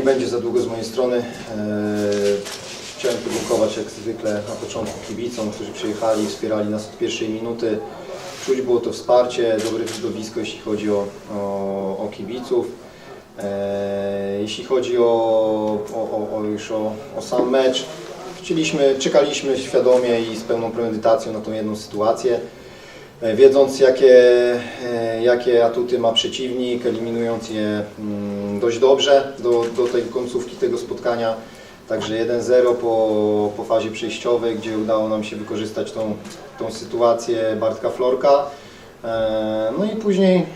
nie będzie za długo z mojej strony. Eee, Chciałem podziękować jak zwykle na początku kibicom, którzy przyjechali, wspierali nas od pierwszej minuty. Czuć było to wsparcie, dobre środowisko, jeśli chodzi o, o, o kibiców. Eee, Jeśli chodzi o, o, o już o, o sam mecz, chcieliśmy, czekaliśmy świadomie i z pełną premedytacją na tą jedną sytuację. E, Wiedząc jakie, e, jakie atuty ma przeciwnik, eliminując je mm, dość dobrze do, do tej końcówki tego spotkania. Także 1-0 po, po fazie przejściowej, gdzie udało nam się wykorzystać tą, tą sytuację Bartka Florka. E, No i później,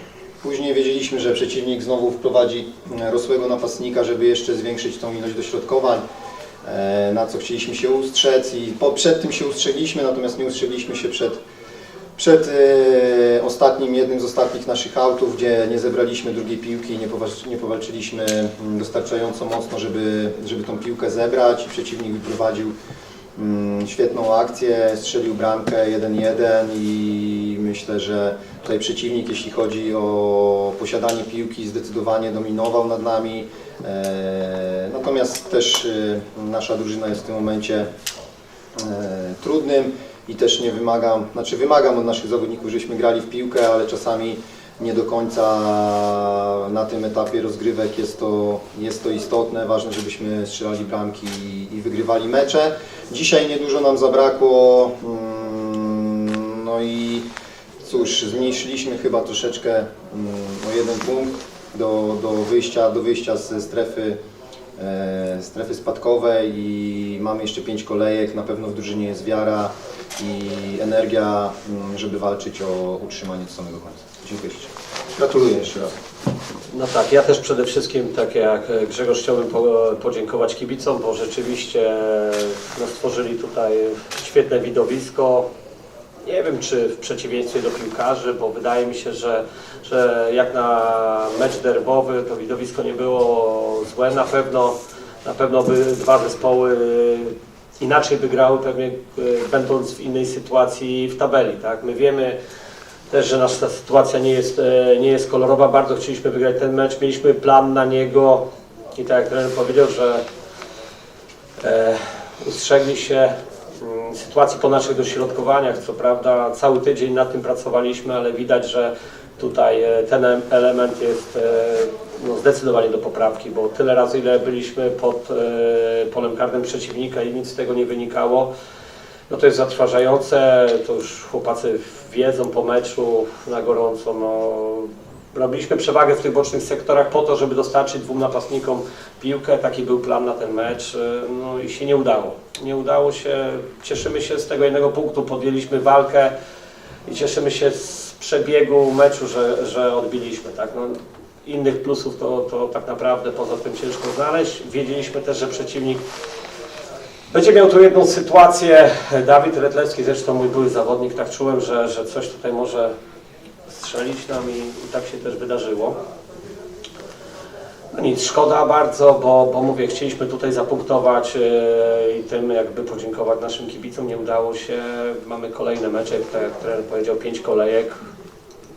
później wiedzieliśmy, że przeciwnik znowu wprowadzi rosłego napastnika, żeby jeszcze zwiększyć tą ilość dośrodkowań na co chcieliśmy się ustrzec i po, przed tym się ustrzegliśmy, natomiast nie ustrzegliśmy się przed, przed e, ostatnim, jednym z ostatnich naszych autów, gdzie nie zebraliśmy drugiej piłki i nie, powalczy, nie powalczyliśmy mm, dostarczająco mocno, żeby, żeby tą piłkę zebrać przeciwnik wyprowadził mm, świetną akcję, strzelił bramkę 1-1 i myślę, że tutaj przeciwnik, jeśli chodzi o posiadanie piłki, zdecydowanie dominował nad nami. E, Natomiast też e, nasza drużyna jest w tym momencie e, trudnym i też nie wymagam, znaczy wymagam od naszych zawodników, żebyśmy grali w piłkę, ale czasami nie do końca na tym etapie rozgrywek jest to, jest to istotne. Ważne, żebyśmy strzelali bramki i, i wygrywali mecze. Dzisiaj niedużo nam zabrakło, mm, no i cóż, zmniejszyliśmy chyba troszeczkę mm, o jeden punkt do, do, wyjścia, do wyjścia ze strefy strefy spadkowej i mamy jeszcze pięć kolejek. Na pewno w drużynie jest wiara i energia, mm, żeby walczyć o utrzymanie do samego końca. Dziękuję ślicznie. Gratuluję jeszcze raz. No tak, ja też przede wszystkim, tak jak Grzegorz, chciałbym po, podziękować kibicom, bo rzeczywiście no, stworzyli tutaj świetne widowisko. Nie wiem, czy w przeciwieństwie do piłkarzy, bo wydaje mi się, że, że jak na mecz derbowy to widowisko nie było złe. Na pewno, na pewno by dwa zespoły inaczej by grały, pewnie e, będąc w innej sytuacji w tabeli. Tak? My wiemy, też, że nasza sytuacja nie jest, e, nie jest kolorowa. Bardzo chcieliśmy wygrać ten mecz. Mieliśmy plan na niego i tak jak trener powiedział, że e, ustrzegli się sytuacji po naszych dośrodkowaniach. Co prawda cały tydzień nad tym pracowaliśmy, ale widać, że tutaj e, ten em- element jest e, no, zdecydowanie do poprawki, bo tyle razy, ile byliśmy pod e, polem karnym przeciwnika i nic z tego nie wynikało. No to jest zatrważające, to już chłopacy wiedzą po meczu na gorąco. No, robiliśmy przewagę w tych bocznych sektorach po to, żeby dostarczyć dwóm napastnikom piłkę. Taki był plan na ten mecz. No i się nie udało. Nie udało się. Cieszymy się z tego jednego punktu. Podjęliśmy walkę i cieszymy się z przebiegu meczu, że, że odbiliśmy. Tak? No, innych plusów to, to tak naprawdę poza tym ciężko znaleźć. Wiedzieliśmy też, że przeciwnik będzie miał tu jedną sytuację. Dawid Redlewski, zresztą mój były zawodnik, tak czułem, że, że coś tutaj może strzelić nam i, i tak się też wydarzyło. No nic, szkoda bardzo, bo, bo mówię, chcieliśmy tutaj zapunktować yy, i tym jakby podziękować naszym kibicom. Nie udało się. Mamy kolejne mecze, tak jak trener powiedział, pięć kolejek.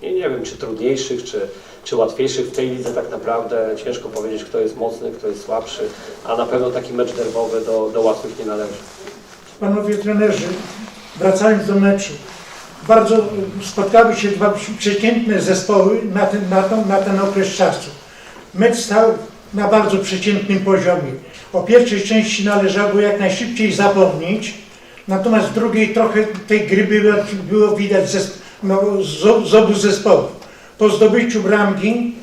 I nie wiem, czy trudniejszych, czy, czy łatwiejszych w tej lidze tak naprawdę. Ciężko powiedzieć, kto jest mocny, kto jest słabszy, a na pewno taki mecz derbowy do, do łatwych nie należy. Panowie trenerzy, wracając do meczu, bardzo spotkały się dwa przeciętne zespoły na ten, na, tą, na ten okres czasu. Mecz stał na bardzo przeciętnym poziomie. O pierwszej części należało jak najszybciej zapomnieć, natomiast w drugiej trochę tej gry było, było widać zes, no, z, z obu zespołów. Po zdobyciu bramki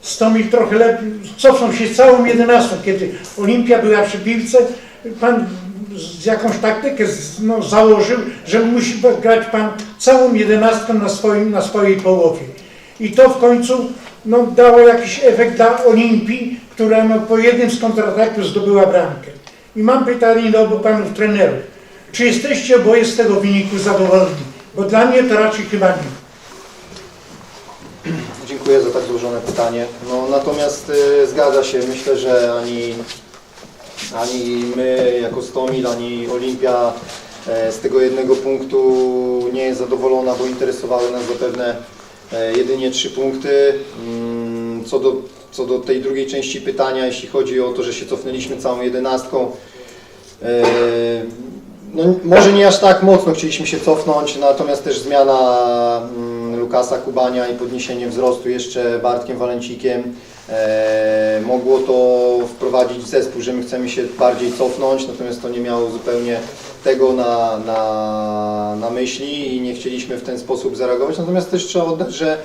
Stomil trochę lepiej, cofnął się całą jedenastą, kiedy Olimpia była przy piłce, pan z jakąś taktykę no, założył, że musi grać pan całą jedenastką na, swoim, na swojej połowie. I to w końcu no, dało jakiś efekt dla Olimpii, która no, po jednym z kontrataków zdobyła bramkę. I mam pytanie do obu panów trenerów. Czy jesteście oboje z tego wyniku zadowoleni? Bo dla mnie to raczej chyba nie. Dziękuję za tak złożone pytanie. No, natomiast y, zgadza się, myślę, że ani, ani my jako Stomil, ani Olimpia e, z tego jednego punktu nie jest zadowolona, bo interesowały nas zapewne e, jedynie trzy punkty. Mm, Co do co do tej drugiej części pytania, jeśli chodzi o to, że się cofnęliśmy całą jedenastką, e, no, może nie aż tak mocno chcieliśmy się cofnąć, natomiast też zmiana mm, Lukasa Kubania i podniesienie wzrostu jeszcze Bartkiem Walencikiem mogło to wprowadzić w zespół, że my chcemy się bardziej cofnąć, natomiast to nie miało zupełnie tego na, na, na myśli i nie chcieliśmy w ten sposób zareagować. Natomiast też trzeba oddać, że,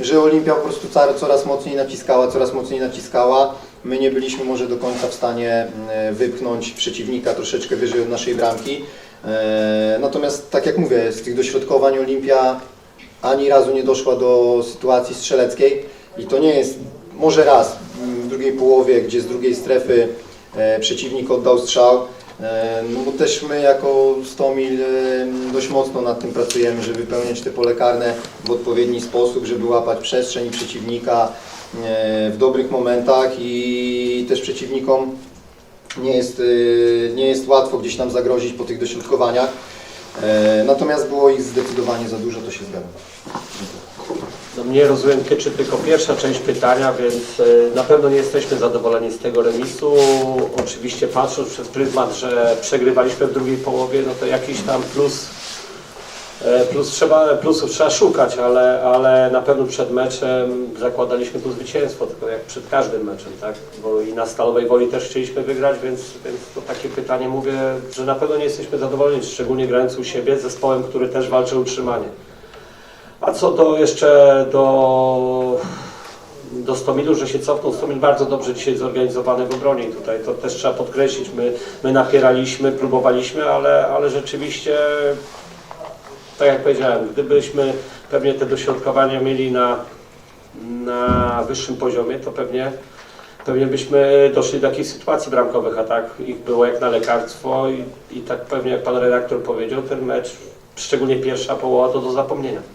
że Olimpia po prostu coraz mocniej naciskała, coraz mocniej naciskała. My nie byliśmy może do końca w stanie mm, wypchnąć przeciwnika troszeczkę wyżej od naszej bramki. E, Natomiast tak jak mówię, z tych dośrodkowań Olimpia ani razu nie doszła do sytuacji strzeleckiej i to nie jest może raz mm, w drugiej połowie, gdzie z drugiej strefy e, przeciwnik oddał strzał. E, No bo też my jako Stomil e, dość mocno nad tym pracujemy, żeby wypełniać te pole karne w odpowiedni sposób, żeby łapać przestrzeń przeciwnika w dobrych momentach i też przeciwnikom nie jest, nie jest łatwo gdzieś nam zagrozić po tych dośrodkowaniach. Natomiast było ich zdecydowanie za dużo, to się zgadzam. No mnie rozumiem tyczy tylko pierwsza część pytania, więc e, na pewno nie jesteśmy zadowoleni z tego remisu. Oczywiście patrząc przez pryzmat, że przegrywaliśmy w drugiej połowie, no to jakiś tam plus, e, plus trzeba, plusów trzeba szukać, ale, ale na pewno przed meczem zakładaliśmy tu zwycięstwo, tylko jak przed każdym meczem, tak? Bo i na Stalowej Woli też chcieliśmy wygrać, więc, więc to takie pytanie mówię, że na pewno nie jesteśmy zadowoleni, szczególnie grając u siebie z zespołem, który też walczy o utrzymanie. A co do jeszcze do, do Stomilu, że się cofnął, Stomil bardzo dobrze dzisiaj zorganizowany w obronie tutaj to też trzeba podkreślić. My, my napieraliśmy, próbowaliśmy, ale, ale rzeczywiście, tak jak powiedziałem, gdybyśmy pewnie te dośrodkowania mieli na, na wyższym poziomie, to pewnie, pewnie byśmy doszli do jakichś sytuacji bramkowych, a tak ich było jak na lekarstwo i, i tak pewnie jak pan redaktor powiedział, ten mecz, szczególnie pierwsza połowa, to do zapomnienia.